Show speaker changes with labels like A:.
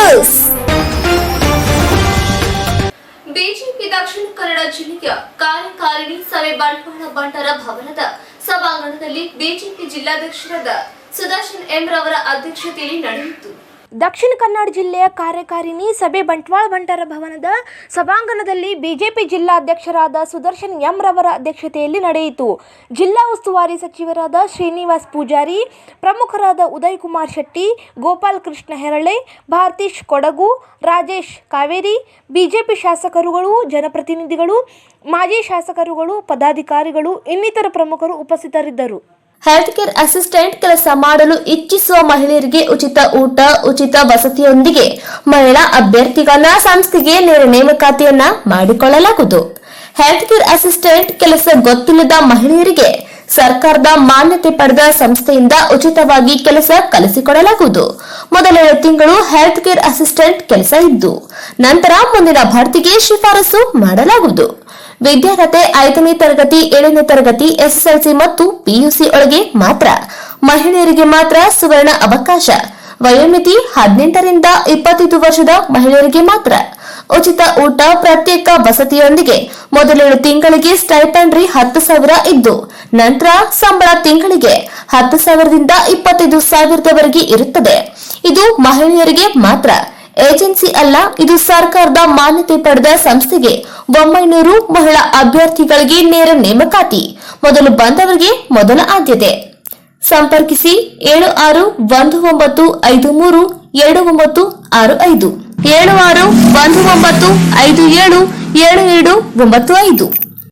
A: News. BJP Dakshina Kannada ಜಿಲ್ಲೆಯ ಕಾರ್ಯಕಾರಿಣಿ ಸಭೆ ಬಂಟ್ವಾಳ ಬಂಟರ ಭವನದ ಸಭಾಂಗಣದಲ್ಲಿ ಬಿಜೆಪಿ ಜಿಲ್ಲಾಧ್ಯಕ್ಷರಾದ ಸುದರ್ಶನ್ ಎಂ ರವರ ಅಧ್ಯಕ್ಷತೆಯಲ್ಲಿ ನಡೆಯಿತು.
B: ದಕ್ಷಿಣ ಕನ್ನಡ ಜಿಲ್ಲೆಯ ಕಾರ್ಯಕಾರಿಣಿ ಸಭೆ ಬಂಟ್ವಾಳ ಭಂಡಾರ ಭವನದ ಸಭಾಂಗಣದಲ್ಲಿ ಬಿಜೆಪಿ ಜಿಲ್ಲಾಧ್ಯಕ್ಷರಾದ ಸುದರ್ಶನ್ ಎಂ ರವರ ಅಧ್ಯಕ್ಷತೆಯಲ್ಲಿ ನಡೆಯಿತು. ಜಿಲ್ಲಾ ಉಸ್ತುವಾರಿ ಸಚಿವರಾದ ಶ್ರೀನಿವಾಸ್ ಪೂಜಾರಿ, ಪ್ರಮುಖರಾದ ಉದಯ್ ಕುಮಾರ್ ಶೆಟ್ಟಿ, ಗೋಪಾಲ್ ಕೃಷ್ಣ ಹೆರಳೆ, ಭಾರತೀಶ್ ಕೊಡಗು, ರಾಜೇಶ್ ಕಾವೇರಿ, ಬಿಜೆಪಿ ಶಾಸಕರುಗಳು, ಜನಪ್ರತಿನಿಧಿಗಳು, ಮಾಜಿ ಶಾಸಕರುಗಳು, ಪದಾಧಿಕಾರಿಗಳು, ಇನ್ನಿತರ ಪ್ರಮುಖರು ಉಪಸ್ಥಿತರಿದ್ದರು.
A: ಹೆಲ್ತ್ ಕೇರ್ ಅಸಿಸ್ಟೆಂಟ್ ಕೆಲಸ ಮಾಡಲು ಇಚ್ಛಿಸುವ ಮಹಿಳೆಯರಿಗೆ ಉಚಿತ ಊಟ, ಉಚಿತ ವಸತಿಯೊಂದಿಗೆ ಮಹಿಳಾ ಅಭ್ಯರ್ಥಿಗಳನ್ನ ಸಂಸ್ಥೆಗೆ ನೇರ ನೇಮಕಾತಿಯನ್ನ ಮಾಡಿಕೊಳ್ಳಲಾಗುವುದು. ಹೆಲ್ತ್ ಕೇರ್ ಅಸಿಸ್ಟೆಂಟ್ ಕೆಲಸ ಗೊತ್ತಿಲ್ಲದ ಮಹಿಳೆಯರಿಗೆ ಸರ್ಕಾರದ ಮಾನ್ಯತೆ ಪಡೆದ ಸಂಸ್ಥೆಯಿಂದ ಉಚಿತವಾಗಿ ಕೆಲಸ ಕಲಿಸಿಕೊಡಲಾಗುವುದು. ಮೊದಲ ಎರಡು ತಿಂಗಳು ಹೆಲ್ತ್ ಕೇರ್ ಅಸಿಸ್ಟೆಂಟ್ ಕೆಲಸ ಇದ್ದು, ನಂತರ ಮುಂದಿನ ಭರ್ತಿಗೆ ಶಿಫಾರಸು ಮಾಡಲಾಗುವುದು. ವಿದ್ಯಾರ್ಹತೆ ಐದನೇ ತರಗತಿ, ಏಳನೇ ತರಗತಿ, ಎಸ್ಎಸ್ಎಲ್ಸಿ ಮತ್ತು ಪಿಯುಸಿ ಒಳಗೆ ಮಾತ್ರ. ಮಹಿಳೆಯರಿಗೆ ಮಾತ್ರ ಸುವರ್ಣ ಅವಕಾಶ. ವಯೋಮಿತಿ ಹದಿನೆಂಟರಿಂದ ಇಪ್ಪತ್ತೈದು ವರ್ಷದ ಮಹಿಳೆಯರಿಗೆ ಮಾತ್ರ. ಉಚಿತ ಊಟ, ಪ್ರತ್ಯೇಕ ವಸತಿಯೊಂದಿಗೆ ಮೊದಲೇಳು ತಿಂಗಳಿಗೆ ಸ್ಟೈಪಂಡ್ರಿ ಹತ್ತು ಸಾವಿರ ಇದ್ದು, ನಂತರ ಸಂಬಳ ತಿಂಗಳಿಗೆ ಹತ್ತು ಸಾವಿರದಿಂದ ಇಪ್ಪತ್ತೈದು ಸಾವಿರದವರೆಗೆ ಇರುತ್ತದೆ. ಇದು ಮಹಿಳೆಯರಿಗೆ ಮಾತ್ರ. ಏಜೆನ್ಸಿ ಅಲ್ಲ, ಇದು ಸರ್ಕಾರದ ಮಾನ್ಯತೆ ಪಡೆದ ಸಂಸ್ಥೆಗೆ ಒಂಬೈನೂರು ಮಹಿಳಾ ಅಭ್ಯರ್ಥಿಗಳಿಗೆ ನೇರ ನೇಮಕಾತಿ. ಮೊದಲು ಬಂದವರಿಗೆ ಮೊದಲ ಆದ್ಯತೆ. ಸಂಪರ್ಕಿಸಿ ಏಳು ಆರು ಒಂದು ಒಂಬತ್ತು ಐದು ಮೂರು ಎರಡು ಒಂಬತ್ತು ಆರು ಐದು. ಏಳು ಆರು ಒಂದು ಒಂಬತ್ತು ಐದು, ಏಳು ಏಳು ಏಳು ಒಂಬತ್ತು ಐದು.